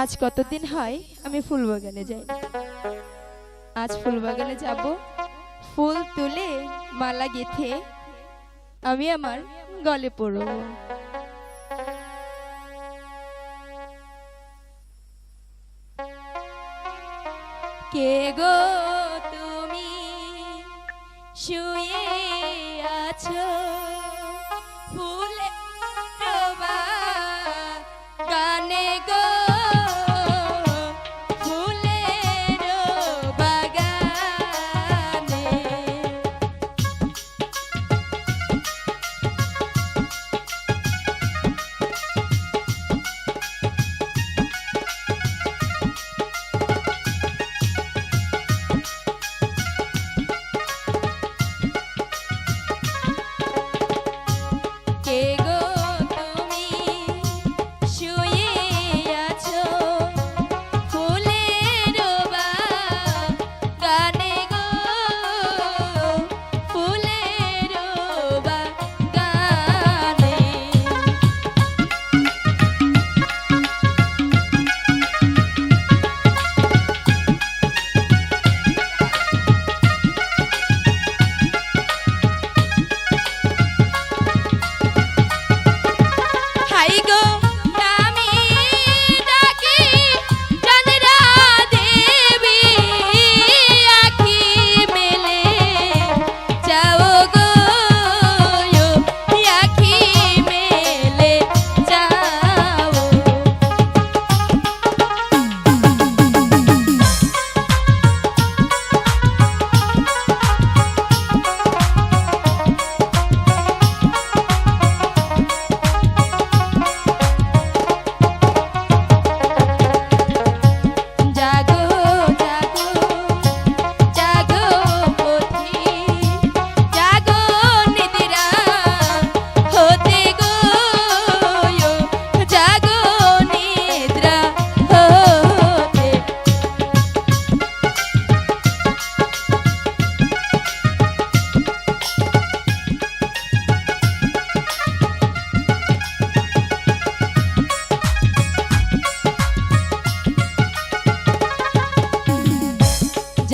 আজ কতদিন হয়? আমি ফুল বাগানে যাই। আজ ফুল বাগানে যাব। ফুল তুলে মালা গেথে আমি আমার গলে পড়ব। কে গো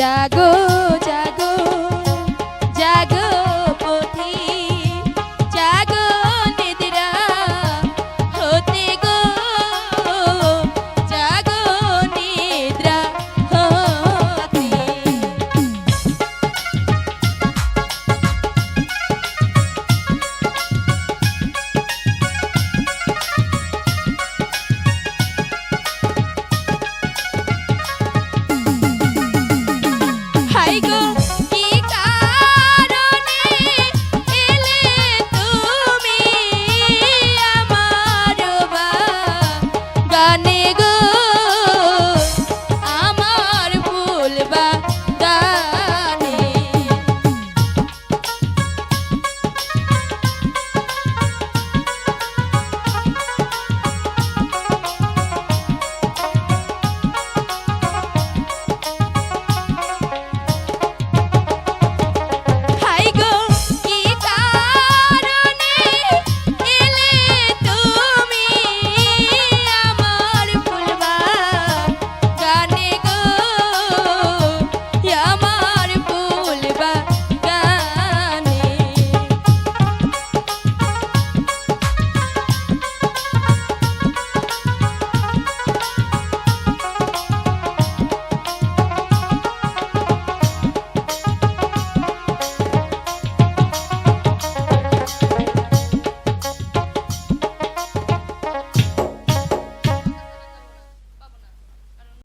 জাগো